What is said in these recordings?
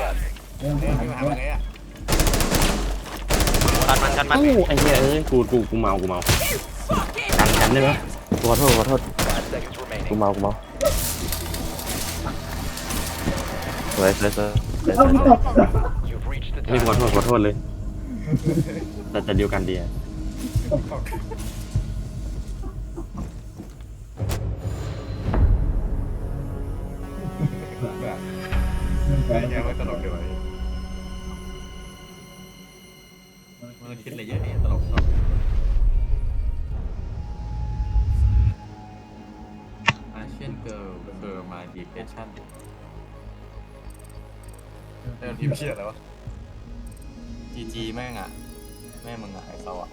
left. กันมันกันมัน โอ้ไอ้เหี้ยเอ้ยกูกูกูเมากูเมากันกันได้ไหมกูขอโทษขอโทษ Five seconds remaining. กูเมากูเมาสวยสวยสวย You've reached the นี่ time. ขอโทษขอโทษเลย แต่แต่เดียวกันดีอะ ชชั่นเริ่มพิมพ์เชียแล้ววะจีจีแม่งอะ แม่มึงอะไอ้เซาอะ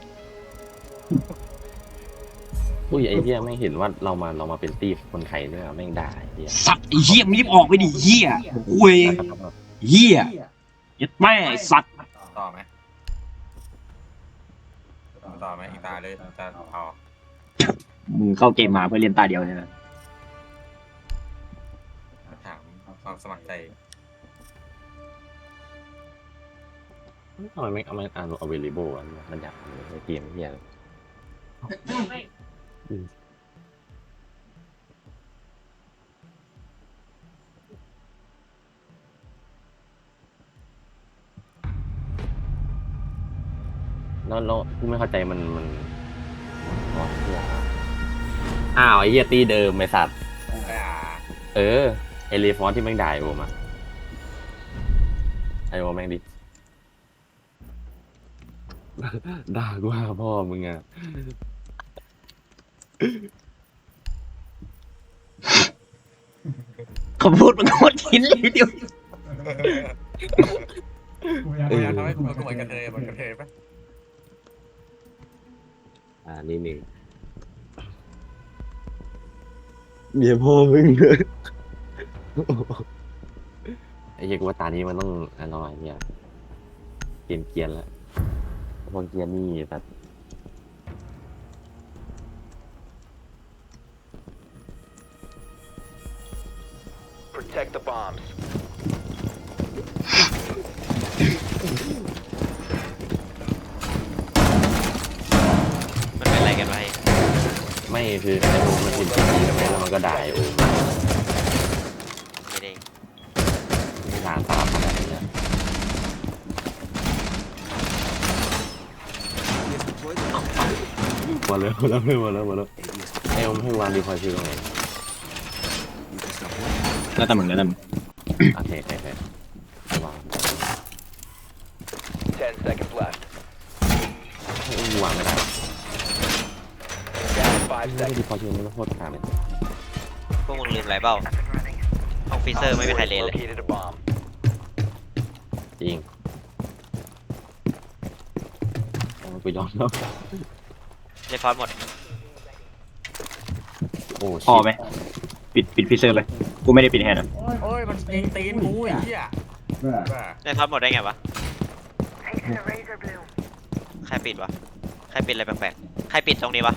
อุ้ยไอ้เหี้ยไม่งเห็นว่าเรามาเรามาเป็นตีฟคนไทยด้วยอะแม่งด่าไอ้เหี้ยสัตว์ไอ้เหี้ยมึงรีบออกไปดิเหี้ยคุยเหี้ยยัดแม่ไอ้สัตว์ต่อไหมต่อไหมอีกตาเลยจะเอามึงเข้าเกมมาเพื่อเรียนตาเดียวเนี่ยนะ ความสมัครใจ ทำไมไม่เอามาอ่าน available อะมันอยากในเกมเหี้ยอืมแล้วแล้วกูไม่เข้าใจมันมันอ๋อเหี้ยอ้าวไอ้เหี้ยตีเดิมไอ้สัตว์ อ่า เออ ไอรีฟอนที่แม่งด่าไอโอมาไอโอแม่งดิ ด่ากูหาพ่อมึงอะ คำพูดมันโคตรทิ้นเลยเดียวกูอยากทำให้กูเหมือนกระเทยเหมือนกระเทยปะอ่านี่หนึ่งเมียพ่อมึงเลย ไอ้เหี้ยกูว่าตานี้มันต้องอะไรอยเนี่ยเกรียนเกียนๆแล้วพอเกียนนี่แต่ Protect the bombs. มันเป็นอะไรกันวะไอ้ไม่คือไอโอมันกินที่นี่แล้วมันก็ด่าไอโอไม่ได้ ไม่ด่าตามอะไรอย่างเงี้ยห มดแล้วหมดแล้วหมดแล้วหมดแล้วไอโอมให้วางดีพอยชื่อตรงไหนแล้วแต่มึงแล้วแต่มึงโอเคโอเคโอเควาง Ten seconds left. ให้วางไม่ได้ Down to five ไม่ได้ seconds. ดีพอยชื่อไม่ต้องโทษขาเลยพวกมึงลืมอะไรเปล่าห้องฟรีเซอร์ไม่มีใครเลนเลย Located a bomb. จริงเอากูยอมแล้ว เลฟอนหมดโอ้พอไหมปิดปิดฟิเซอร์ไปกูไม่ได้ปิดแฮนด์อะโอ้ยมันตีตีนกูไอ้เหี้ยบ้าเลฟอนหมดได้ไงวะ ใครปิดวะ ใครปิดอะไรแปลกๆ ใครปิดตรงนี้วะ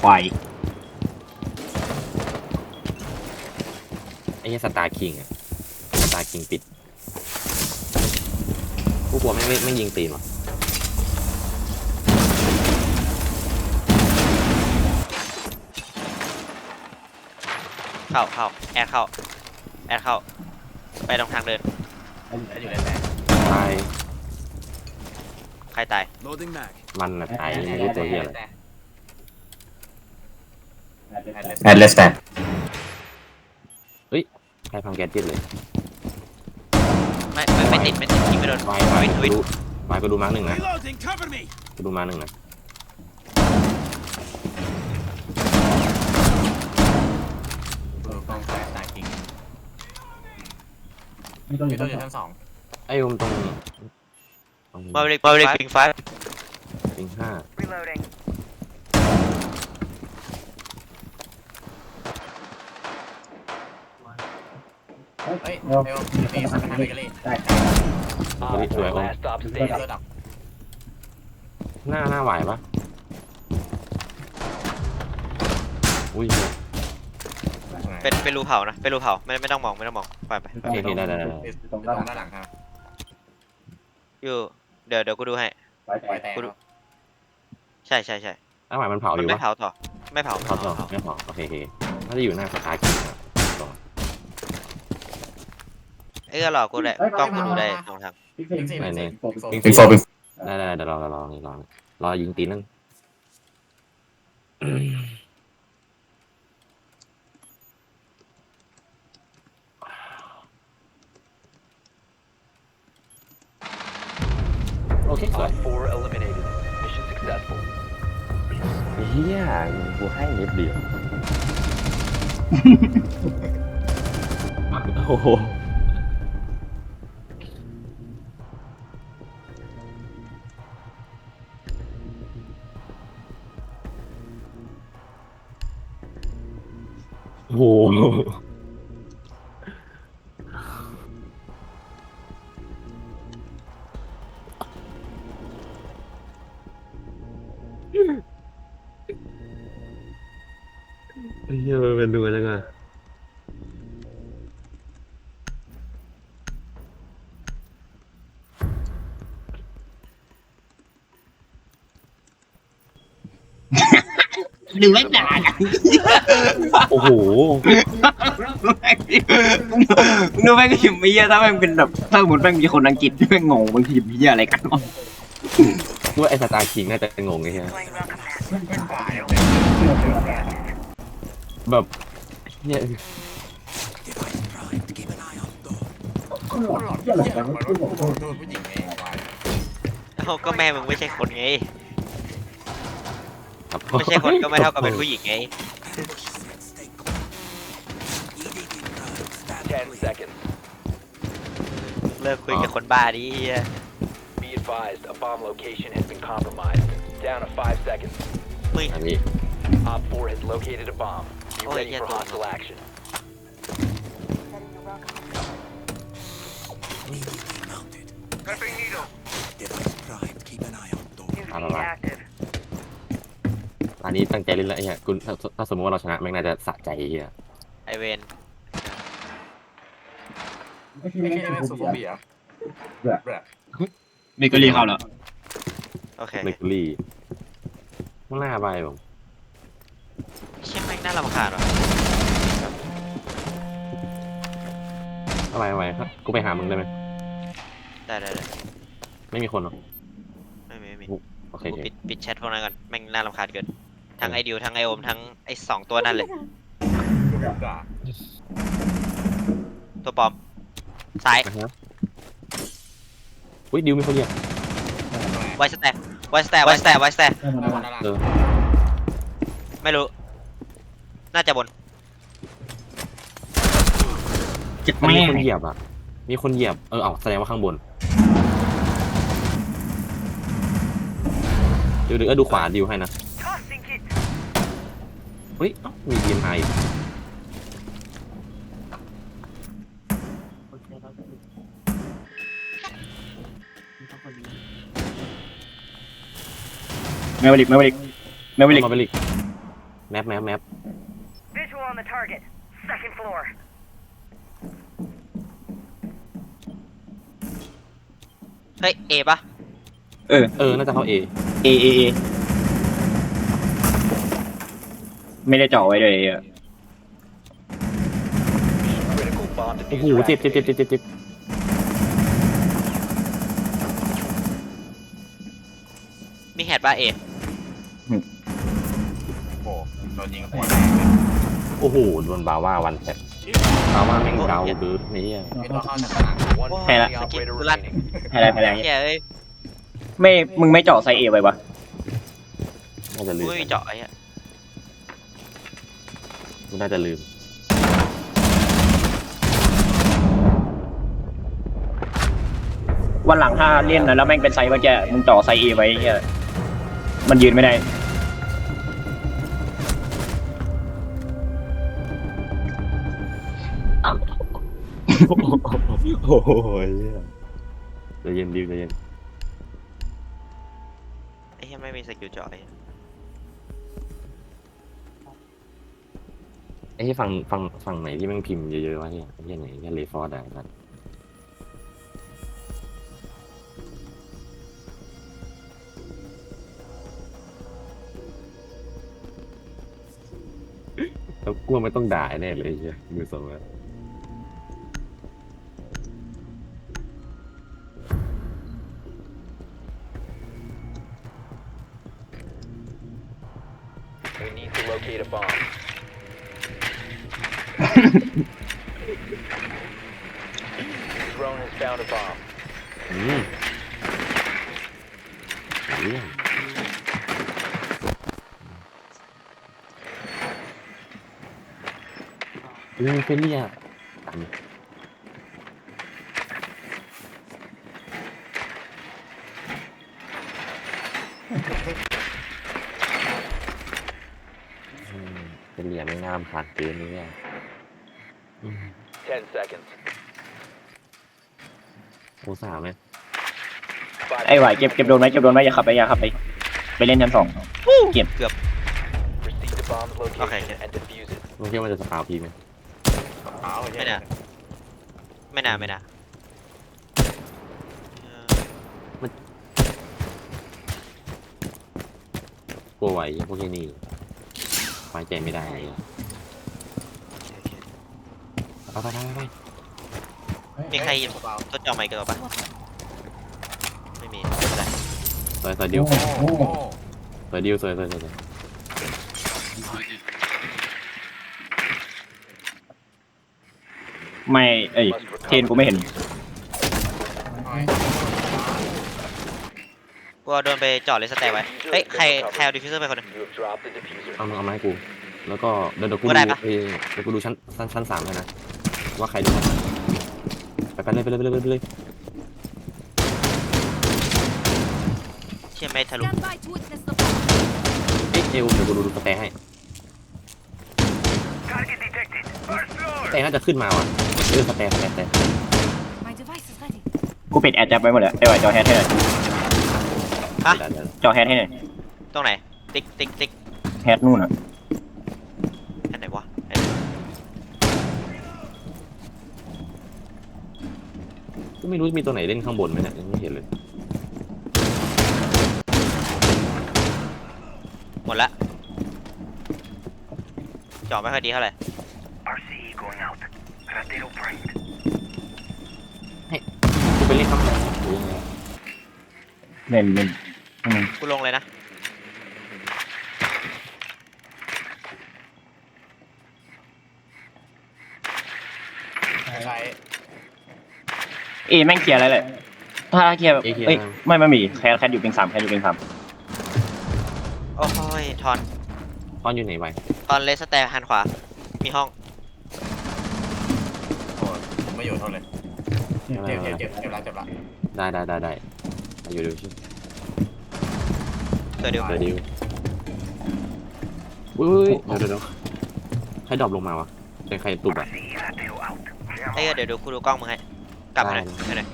ควายไอ้เหี้ยสตาร์คิงอะสตาร์คิงปิด กูกลัวไม่งไม่ไม่ยิงตีนว่ะ เข้าเข้าแอดเข้าแอดเข้า ไปตรงทางเดินแล้วอยู่ในแตกตายใครตายมันอะตายไม่รู้ตัวเหี้ยอะไรแอดเลสแตนใครพังแก๊สจิตเลยไม่ไม่ไม่ติดไม่ติดยิงไม่โดนวายวายวิทกูวิทดูวายกูดูมาร์กหนึ่งนะกูดูมาร์กหนึ่งนะ อยู่ตัวอยู่ชั้นสองไอ้อมตรงตรงมาเล็กมาเล็กปิงไฟปิงห้าเฮ้ยเอลนี่สัมภาระกันเลย Op สวย four อม last stop เ standing. ระดับหน้าหน้าไหวปะอุ้ยไหน เป็นเป็นรูเผานะเป็นรูเผาไม่ไม่ต้องมองไม่ต้องมองปล่อยไปโอเคโอเคได้ได้ได้ได้ตรงด้านหลังครับ อยู่เดี๋ยวเดี๋ยวกูดูให้ ไฟแตก ใช่ใช่ใช่อ้าวหมายมันเผาอมันยู่ไม่ปะเผาต่อ ไม่เผาไม่เผาเผาต่อไม่เผาไม่เผาโอเคโอเคน่าจะอยู่หน้าสตาร์กินนะเอ้ยก็รอกูได้กล้องกูดูได้สองทางเป็นสี่เป็นสี่เป็นโฟเป็นได้ได้เดี๋ยวรอรอรอรอรอยิงตีนั่น โอเคสวย Op 4 eliminated. Mission successful. เฮียกูให้นิดเดียวโอ้โหโอ้โห หรือไม่ด่ากันโอ้โหนึกแม่งก็พิมพ์ไม่เหี้ยถ้าแม่งเป็นแบบถ้าสมมติแม่งมีคนอังกฤษแม่งงงบางทีพิมพ์เหี้ยอะไรกันวะกูว่าไอ้สตาร์คิงน่าจะงงไอ้เหี้ยเป็นฝ่ายแบบเหี้ยหลอดเยี่ยอะไรมันโดนโดนผู้หญิงเองวายเอ้าก็แม่มึงไม่ใช่คนไงครับ ไม่ใช่คนก็ไม่เท่ากับเป็นผู้หญิงไง10 seconds. เลิกคุยกับคนบ้าดิเหี้ย Be advised, a bomb location has been compromised. Down to 5 seconds. มึงอันนี้ Op 4 has located a bomb. Be Oh, ready yeah, for don't hostile action. Unity Alright. active. อันนี้ตั้งใจเล่นแล้วไอ้เหี้ยคุณถ้าถ้าสมมติว่าเราชนะแม่งน่าจะสะใจไอ้เหี้ยไอเวนไม่ใช่แม่ซูโฟเบียแบบเมกะลีเข้าแล้วโอเคเมกุรี่มันน่าไปผมเชี่ยแม่งน่ารำคาญว่ะทำไมทำไมครับกูไปหามึงได้ไหมได้ได้ได้ไม่มีคนหรอไม่มีไม่มีโอเคกูโอเคปิดปิดแชทพวกนั้นก่อนแม่งน่ารำคาญเกิน ทั้งไอดิวทั้งไอโอมทั้งไอสองตัวนั่นเลยด่าตัวปลอมซ้ายนะฮะอุ้ยดิวมีคนเหยียบไวสแตร์ไวสแตร์ไวสแตร์ไวสแตร์เออไม่รู้ น่าจะบน เจ็บมันแม่มีคนเหยียบอะ มีคนเหยียบ เออเอาแสดงว่าข้างบนดิวดิวเออดูขวาดิวให้นะ Tossing it. เฮ้ยเอ้ามีดีมไอแมวลิกแมวลิกแมวลิกมาไปลิกแมปแมปแมป Visual on the target. Second floor. เฮ้ยเอปะเออ เออ น่าจะเข้าเอเอเอเอ ไม่ได้เจาะไว้เลยอะ Critical bomb โอ้โห diffuser เจ็บเจ็บเจ็บ activated. เจ็บเจ็บเจ็บมีแฮดปะเอโอ้โดนยิงหัวโอ้โหโดนบาว่าวันแท็บาว่าแม่งเดาดื้อนี่อะไม่ต้องเข้าจากหลัง One แพ้ละ friendly operator Good luck. remaining. แพ้แล้วแพ้แล้วเฮียเอ้ยไม่ มึงไม่เจาะไซเอไว้ปะน่าจะลืกูมไม่มีเจาะไอ้เหี้ยกู น่าจะลืม วันหลังถ้าเล่นนะแล้วแม่งเป็นไซเมื่อกี้มึงเจาะไซเอไว้เหี้ยมันยืนไม่ได้ โอ้โหใจเย็นดิวใจเย็นไอ้เหี้ยไม่มีสกิลเจาะไอ้เหี้ย อ้ที่ฝั่งฝั่งฝั่งไหนที่แม่งพิมพ์เยอะๆวะเนี่ยไอ้ที่ไหนที่เลฟอร์ดอะนั่นแล้วกลัวไม่ต้องด่าแน่เลยไอ้เฮียดูทรงอะ เรื่องเฟรนลี่อะอันนี้อืมเฟรนลี่อะไม่งามขาดเกินนี่เนี่ยอืม10 seconds. โอสามไหม Five ไอ้ไหวเก็บเก็บโดนไหมเก็บโดนไหมอย่าขับไปอย่าขับไป ไปเล่นชั้นสองเก็บเกือบ Proceed to bomb's location Okay. and defuse it. มึงคิดว่ามันจะสปาวพีไหม เปล่าไอ้เหี้ยไม่น่า ไม่น่าไม่น่าเออกลัวไหวพวกแค่นี้ไว้ใจไม่ได้เลยโอเค ไปไปไปไปไปมีใครหยิบ เปล่าต้นจอไมค์กันหรอปะไม่มีไม่เป็นไรสวยสวยดิวโอ้โหสวยดิวสวยสวยสวยสวย ไม่เอ้ย Must recover เทนกูไม่เห็นเอาไงกูเอาโดนไปจอดเลยสแตร์ไว้ เฮ้ย ใครใครเอาดิฟฟิวเซอร์ไปคนหนึง You have dropped the diffuser. เอามาเอามาให้กู แล้วก็เดี๋ยวเดี๋ยวกูกูได้ดูปะ เอ้ยเดี๋ยวกูดูชั้นชั้นชั้นสามเลยนะ ว่าใครดูไปไปเลยไปเลยไปเลยไปเลยเชื่อไม่ทะลุ Stand by to witness the bomb. เอ้ยเอวเดี๋ยวกูดูดูสแตนให้ Target detected. First floor. สแตนน่าจะขึ้นมาว่ะ เออสแตนสแตนสแตน My device is ready. กูปิดแอร์แจ็บไว้หมดแล้วไอ้ไหวจอแฮทให้หน่อยฮะได้ได้ได้จอแฮทให้หน่อยตรงไหน ติ๊กติ๊กติ๊กแฮทนู่นอะอันไหนวะอันไหนกูไม่รู้มีตัวไหนเล่นข้างบนไหมเนี่ยยังไม่เห็นเลย หมดละจอไม่ค่อยดีเท่าไหร่ RCE going out. Ratero primed. กูไปเล่นข้างบนหรือยังไงเล่นเล่นอืมกูลงเลยนะใช้เอแม่งเคลียร์อะไรเลยถ้าเคลียร์แบบเอ้ยไม่ไม่มีแคทแคทอยู่เป็นสามแคทอยู่เป็นสามโอ้ยทอนตอนอยู่ไหนไว้ตอนเลสแตร์หันขวา มีห้อง ไม่อยู่เท่าเลยเจ็บเจ็บเจ็บเจ็บละเจ็บละได้ได้ได้ได้อยู่ดูชิตัวเดียวเดี๋ยวดิวอุ้ยเดี๋ยวเดี๋ยวเดี๋ยวใครดรอปลงมาวะเป็นใครตุบอะ RCE Ratero out. เอ้ยเดี๋ยวดูกูดูกล้องมึงให้ กลับมาหน่อยได้ให้หน่อย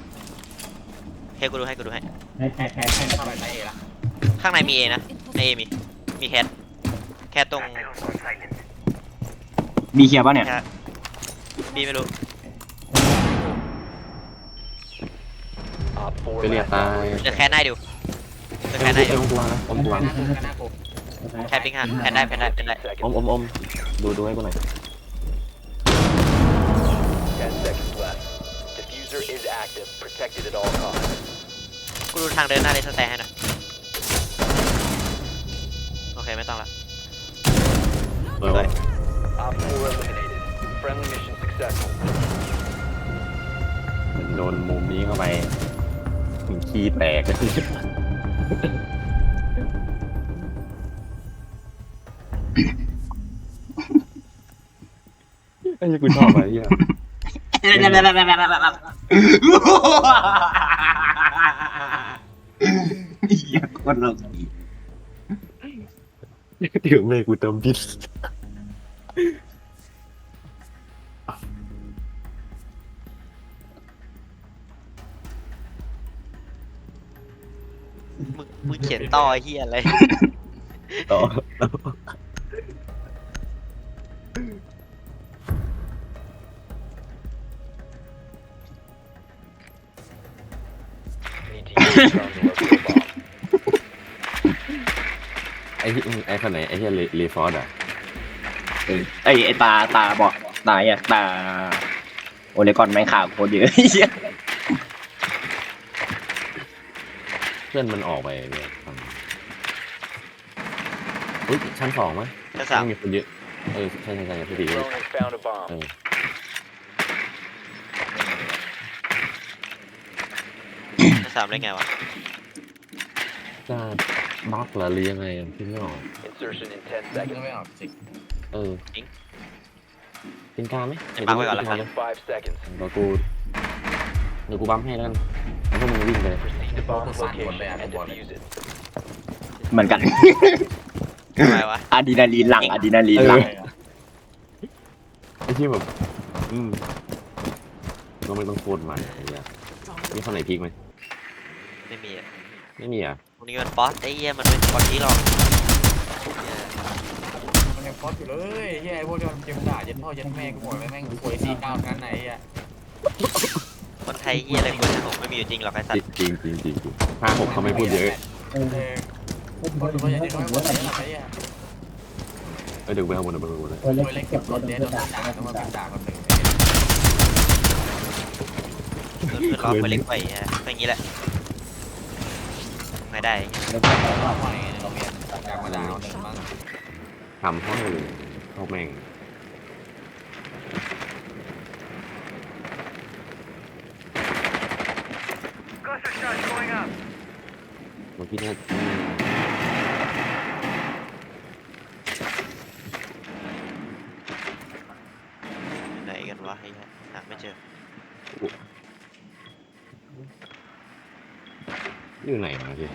ให้กูดูให้กูดูให้เข้าไปใช้เอละข้างในมีเอนะ It ใน was เอมี มีแคทแคทตรง Ratero's on silent. บีเคลียร์ป่ะเนี่ยแคทบีไม่รู้ Op 4 ไปเรียก last ตาย operator เดี๋ยวแคทได้ดูเดี๋ยวแคเอ้ทยได้เอ้ดูยอมกวางนะอมกวางหน้ากูหน้ากูแคทพิงหันแคทได้แคทได้แคทได้ seconds. อมอมอมดูดูให้กูหน่อย10 seconds left. Diffuser is active. Protected at all costs. กูดูทางเดินหน้าเลสแตร์ให้หน่อยโอเคไม่ต้องละเออสวย Op 4 eliminated. Friendly mission successful. มันโดนมุมนี้เข้าไปถึง ขี้แตก ไอ้ยี่กูชอบอะไรเงี้ยเหี้ยโคตรโลกถึงเลยกูเติมพิษ ขียนต่อเฮียอะไรต่อไอ้ที่ไอ้คนไหนไอ้เฮียเลเฟอร์ดอะเออไอ้ไอ้ตาตาบอกตายอะตา โอเลกอนไม่ข่าวโคตรเยอะ พื่อนมันออกไปเนี่ยฝั่งอุ้ยชั้นสองมั้ยชั้นสามมีคนเยอะเออใช่ใช่ใช่พี่ตี Drone has found a bomb. เออชั้นสามได้ไงวะ จะบักเหรอหรือยังไงอะพี่ไม่ออก Insertion in 10มึง seconds. ไม่ออกสิเออจริงเป็นกลารไหมจะบักไว้ก่อนละกัน5 seconds. เดี๋ยวกูเดี๋ยวกูบัมให้แล้วกันแล้ว พวกมึงวิ่งไปเลย Proceed to bomb location and defuse it. เหมือนกัน ทำไมวะอะดรีนาลีนหลังอะดรีนาลีนหลัง ไอ้ที่แบบ อืมก็ไม่ต้องโคตรมันไอ้เหี้ยมีคนไหนพีกไหมไม่มีอะไม่มีอะพวกนี้มันบอสไอ้เหี้ยมันเป็นบอสที่หรอกมันยังฟอสอยู่เลยเฮียไอ้พวกที่มันเกมด่าเย็นพ่อเย็นแม่กูบอกเลยแม่งควยสี่เก้านั้นไหนอะ คนไทยเหี้ยอะไรคนผมไม่มีอยู่จริงหรอกไอ้สัตว์จริงจริงจริงจริงห้าหกเขาไม่พูดเยอะเออคนดูเขาอยากจะน้อยกว่านี้อะไรอะเออเดี๋ยวไปข้างบนเดี๋ยวไปข้างบนเลยควยเล็กเก็บรถเนี่ยโดนด่าแล้วมาเป็นด่าคนหนึ่งเพื่อนล้อไปเล็กไปฮะก็อย่างนี้แหละไม่ได้เราใหม่เราเรียนกลางมาด่าคนหนึ่งบ้างทำห้องเลยเข้าแม่ง Cluster charge going up. เมื่อกี้เนี่ยไหนกันวะไอ้เหี้ยหาไม่เจอ อยู่ไหนมาพี่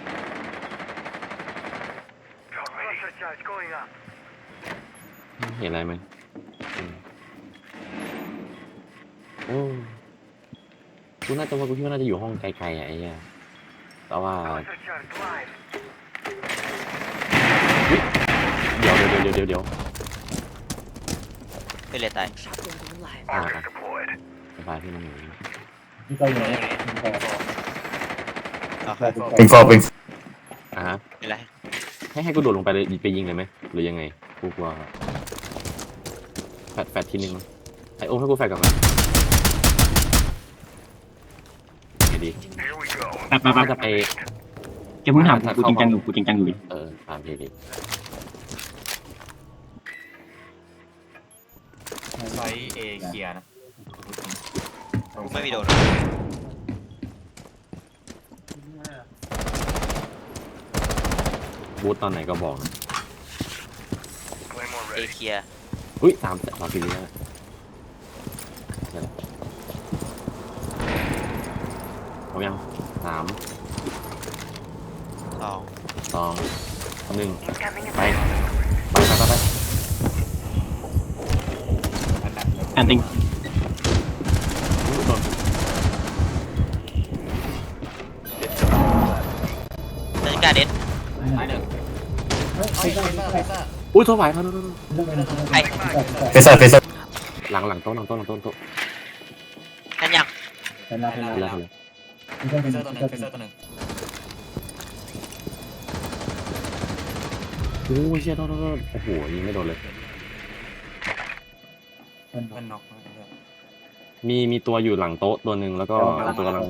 Cluster charge going up. เห็นอะไรไหมอืมโอ้กูน่าจะว่ากูคิดว่าน่าจะอยู่ห้องไกลๆอะไอ้เหี้ย แต่ว่า Cluster charge live. เดี๋ยวเดี๋ยวเดี๋ยวเดี๋ยวเดี๋ยวไม่เลยตายอ่า Arcus deployed. สบายที่มันอยู่นี่เอาไปเป็นฟอร์เป็นอ่าฮะไม่ไรให้ให้กูโดดลงไปเลยไปยิงเลยไหมหรือยังไงกูกลัวแฟดแฟดทีนึงมั้ยไอโอมให้กูแฟดกลับมาไงดี ไป๊บแป๊บแป๊บจะไปแกมึงถามกูจริงจังอยู่กูจริงจังอยู่เออตามทีดีไซส์เอเคียนะไม่มีโดนบูธตอนไหนก็บอกนะเอเคียอุ้ยสามสามสิบวิแล้วเอายัง สามสองสองหนึ่ง Incoming ไป ไปไปไปไปแอนติงอุ๊ยโดนเดินกล้าเด็ดไม้หนึ่งเฮ้ยเฟเซอร์เฟเซอร์อุ้ยโทษไปโทษโทษโทษไอ้เฟเซอร์เฟเซอร์หลังหลังโต๊ะหลังโต๊ะหลังโต๊ะหลังโต๊ะนั่นยังเห็นแล้วเห็นแล้ว เฟเซอร์ตัวหนึ่งเฟเซอร์ตัวหนึ่งโอ้ยเชี่ยโทษโทษโอ้โหยิงไม่โดนเลย มันน็อกมีมีตัวอยู่หลังโต๊ะตัวหนึ่งแล้วก็ตัวกำลัง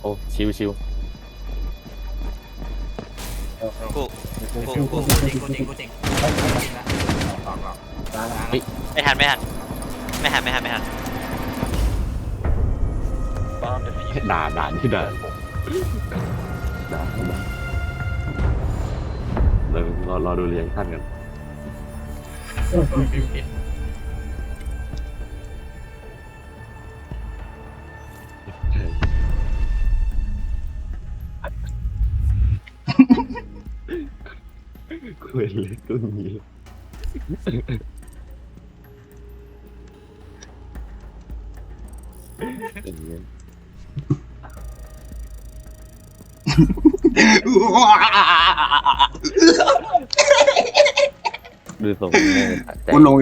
โอ้ชิวชิวกูกูกูกูจริงกูจริงกูจริงจริงนะไม่ทันไม่ทัน ไม่ทันไม่ทันไม่ทัน Bomb defused. ด่าด่าที่ด่าด่าด่าเดี๋ยวรอรอดูเรียงขั้นกันฟิวผิดคุยเลยก็มีอย่าง ดูทรงแม่งสะใจกูลง